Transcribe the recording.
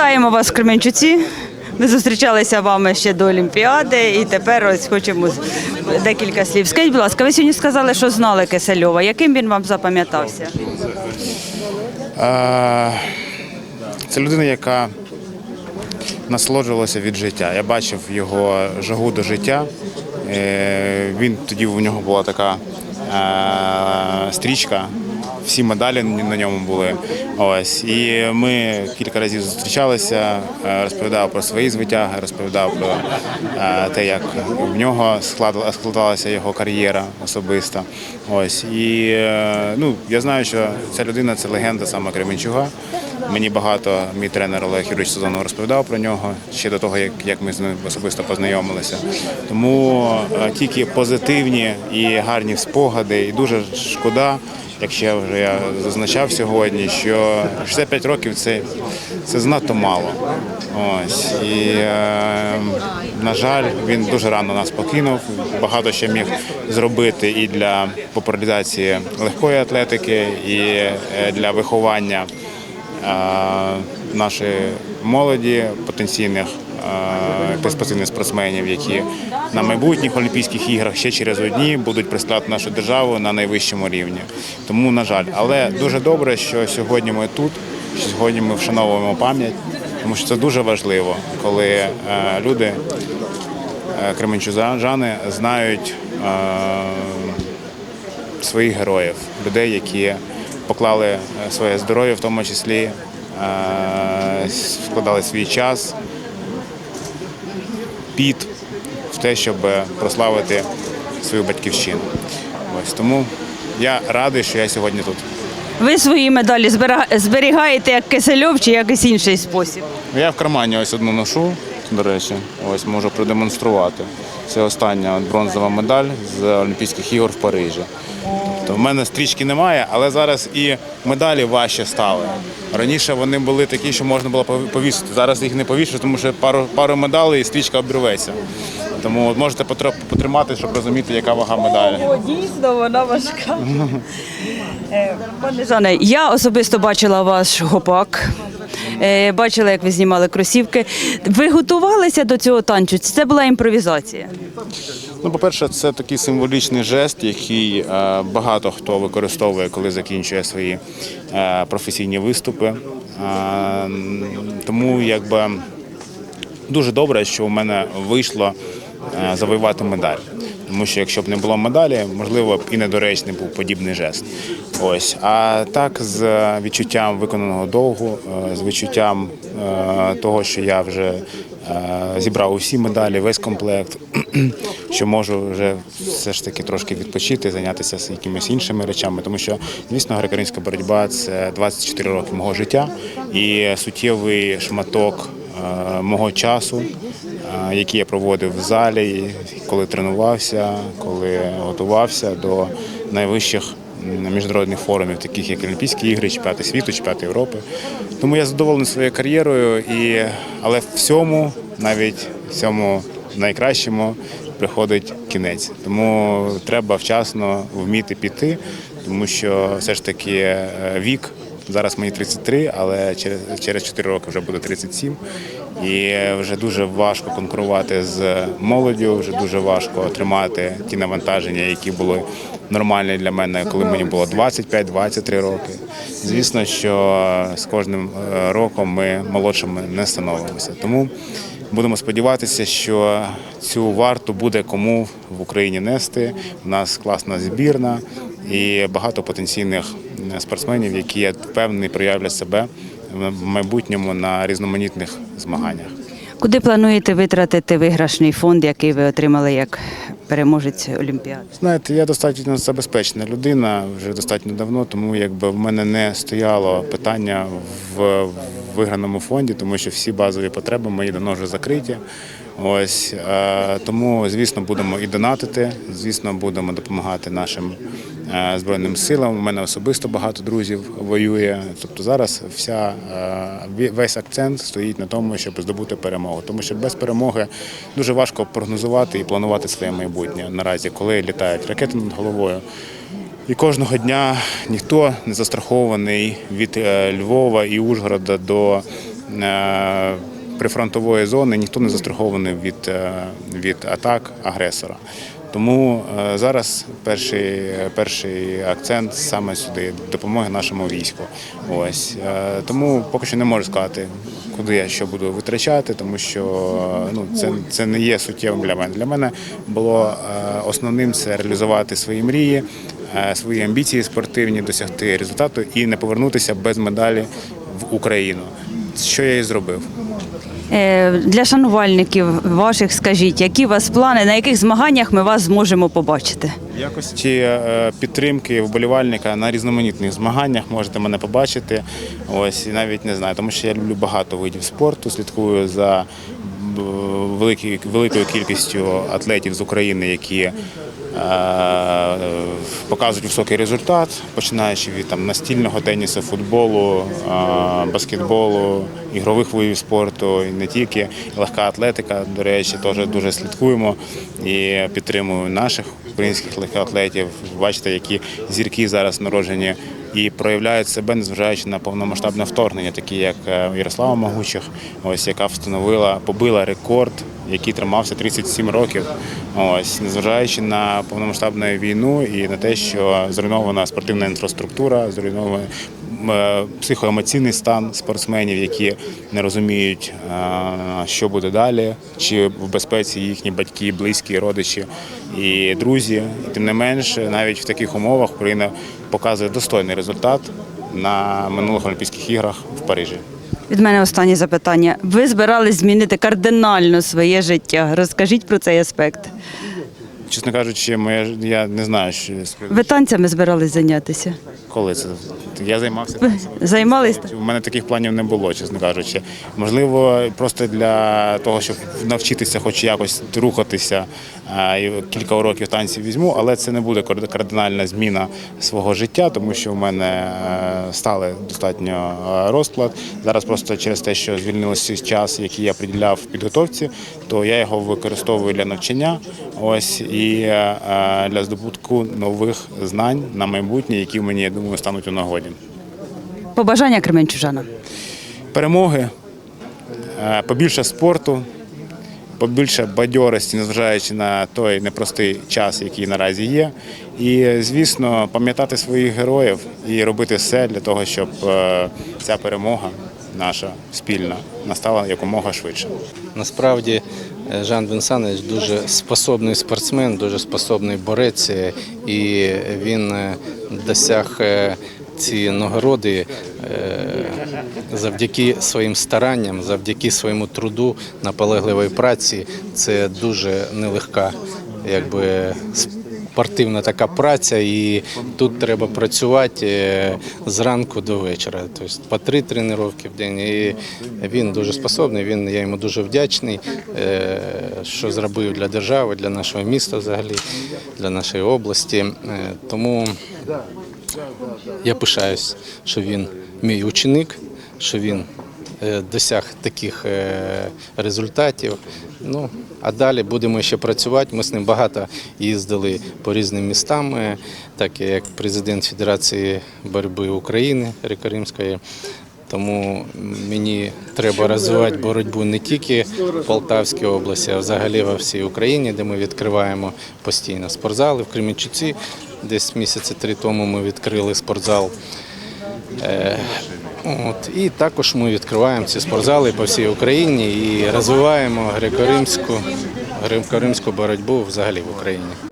Вітаємо вас Кременчуці. Ми зустрічалися вами ще до Олімпіади і тепер ось хочемо декілька слів. Скажіть, будь ласка, ви сьогодні сказали, що знали Кисельова. Яким він вам запам'ятався? Це людина, яка насолоджувалася від життя. Я бачив його жагу до життя. Е, Він тоді у нього була така е, стрічка. Всі медалі на ньому були. Ось і ми кілька разів зустрічалися, е, розповідав про свої звитяги, розповідав про е, те, як в нього складалася його кар'єра особиста. Ось і е, ну я знаю, що ця людина це легенда саме Кременчуга. Мені багато мій тренер Олег Юрійович Сазонов розповідав про нього ще до того, як, як ми з ним особисто познайомилися. Тому тільки позитивні і гарні спогади, і дуже шкода, якщо вже я зазначав сьогодні, що 65 років це, це занадто мало. Ось і е, на жаль, він дуже рано нас покинув. Багато ще міг зробити і для популяризації легкої атлетики, і е, для виховання е, нашої молоді, потенційних перспективних спортсменів, які на майбутніх Олімпійських іграх ще через одні будуть представляти нашу державу на найвищому рівні. Тому, на жаль, але дуже добре, що сьогодні ми тут, що сьогодні ми вшановуємо пам'ять, тому що це дуже важливо, коли е, люди, е, кременчужани, знають. е, своїх героїв, людей, які поклали е, своє здоров'я, в тому числі е, вкладали свій час, під в те, щоб прославити свою батьківщину. Ось тому я радий, що я сьогодні тут. Ви свої медалі зберігаєте як Кисельов чи якийсь інший спосіб? Я в кармані ось одну ношу, до речі, ось можу продемонструвати. Це остання бронзова медаль з Олімпійських ігор в Парижі. Тобто в мене стрічки немає, але зараз і медалі важче стали. Раніше вони були такі, що можна було повісити. Зараз їх не повішу, тому що пару, пару медалей і стрічка обірветься. Тому можете потримати, щоб розуміти, яка вага медалі. О, дійсно, вона важка. Е, Пане Жане, я особисто бачила ваш гопак. е, Бачила, як ви знімали кросівки. Ви готувалися до цього танцю? Це була імпровізація. Ну, по-перше, це такий символічний жест, який е, багато хто використовує, коли закінчує свої е, професійні виступи. Е, тому якби дуже добре, що у мене вийшло завоювати медаль. Тому що якщо б не було медалі, можливо б і недоречний був подібний жест. Ось. А так, з відчуттям виконаного довгу, е, з відчуттям е, того, що я вже е, зібрав усі медалі, весь комплект, що можу вже все ж таки трошки відпочити, зайнятися з якимись іншими речами. Тому що, звісно, греко-римська боротьба це 24 роки мого життя і суттєвий шматок е, мого часу, який я проводив в залі, коли тренувався, коли готувався до найвищих міжнародних форумів, таких як Олімпійські ігри, чемпіонати світу, чемпіонати Європи. Тому я задоволений своєю кар'єрою, і, але в всьому, навіть в цьому найкращому, приходить кінець. Тому треба вчасно вміти піти, тому що все ж таки е, вік. Зараз мені 33, але через 4 роки вже буде 37. І вже дуже важко конкурувати з молоддю, вже дуже важко тримати ті навантаження, які були нормальні для мене, коли мені було 25-23 роки. Звісно, що з кожним е, роком ми молодшими не становимося. Тому будемо сподіватися, що цю варту буде кому в Україні нести. У нас класна збірна і багато потенційних спортсменів, які я впевнений проявлять себе в майбутньому на різноманітних змаганнях. Куди плануєте витратити виграшний фонд, який ви отримали як переможець Олімпіади? Знаєте, я достатньо забезпечена людина вже достатньо давно, тому якби в мене не стояло питання в виграному фонді, тому що всі базові потреби мої давно вже закриті. Ось е, тому, звісно, будемо і донатити. Звісно, будемо допомагати нашим е, збройним силам. У мене особисто багато друзів воює. Тобто зараз вся е, весь акцент стоїть на тому, щоб здобути перемогу. Тому що без перемоги дуже важко прогнозувати і планувати своє майбутнє наразі, коли літають ракети над головою. І кожного дня ніхто не застрахований від Львова і Ужгорода до прифронтової зони ніхто не застрахований від, е, від атак агресора. Тому е, зараз перший, перший акцент саме сюди допомоги нашому війську. Ось е, тому поки що не можу сказати, куди я що буду витрачати, тому що ну це, це не є суттєвим для мене. Для мене було основним це реалізувати свої мрії, свої амбіції спортивні, досягти результату і не повернутися без медалі в Україну. Що я і зробив. Е, Для шанувальників ваших скажіть, які у вас плани, на яких змаганнях ми вас зможемо побачити? В якості е, підтримки вболівальника на різноманітних змаганнях можете мене побачити. Ось і навіть не знаю, тому що я люблю багато видів спорту, слідкую за великою, великою кількістю атлетів з України, які е, показують високий результат, починаючи від там настільного тенісу, футболу, е, баскетболу, ігрових видів спорту, і не тільки легка атлетика. До речі, теж дуже слідкуємо і підтримую наших українських легкоатлетів. Бачите, які зірки зараз народжені і проявляють себе, незважаючи на повномасштабне вторгнення, такі як е, Ярослава Могучих, ось яка встановила, побила рекорд, який тримався 37 років. Ось незважаючи на повномасштабну війну і на те, що зруйнована спортивна інфраструктура, зруйнований е, психоемоційний стан спортсменів, які не розуміють, е, що буде далі, чи в безпеці їхні батьки, близькі, родичі і друзі. Тим не менш, навіть в таких умовах Україна показує достойний результат на минулих Олімпійських іграх в Парижі. Від мене останнє запитання. Ви збирались змінити кардинально своє життя. Розкажіть про цей аспект. Чесно кажучи, моя я не знаю, що Ви танцями збирались зайнятися? коли це. Я займався танцями. займалися? У мене таких планів не було, чесно кажучи. Можливо, просто для того, щоб навчитися хоч якось рухатися, кілька уроків танців візьму, але це не буде кардинальна зміна свого життя, тому що в мене е, стали достатньо е, розклад. Зараз просто через те, що звільнився час, який я приділяв підготовці, то я його використовую для навчання. Ось і е, для здобутку нових знань на майбутнє, які мені я думаю стануть у нагоді. Побажання кременчужанам. перемоги, побільше спорту, побільше бадьорості, незважаючи на той непростий час, який наразі є. І, звісно, пам'ятати своїх героїв і робити все для того, щоб е, ця перемога наша спільна настала якомога швидше. Насправді е, Жан Вінсанович дуже способний спортсмен, дуже способний борець, е, і він досяг ці нагороди е, завдяки своїм старанням, завдяки своєму труду, наполегливої праці. Це дуже нелегка, якби спортивна така праця, і тут треба працювати е, зранку до вечора. Тобто по три тренування в день. І він дуже способний. Він я йому дуже вдячний, е, що зробив для держави, для нашого міста, взагалі, для нашої області. Тому я пишаюсь, що він мій ученик, що він е, досяг таких е, результатів. Ну, а далі будемо ще працювати. Ми з ним багато їздили по різним містам, е, так як президент Федерації боротьби України Рекоримської. Тому мені треба розвивати боротьбу не тільки в Полтавській області, а взагалі во всій Україні, де ми відкриваємо постійно спортзали. В Кременчуці десь місяці три тому ми відкрили спортзал. Е, От, і також ми відкриваємо ці спортзали по всій Україні і розвиваємо греко-римську, греко-римську боротьбу взагалі в Україні.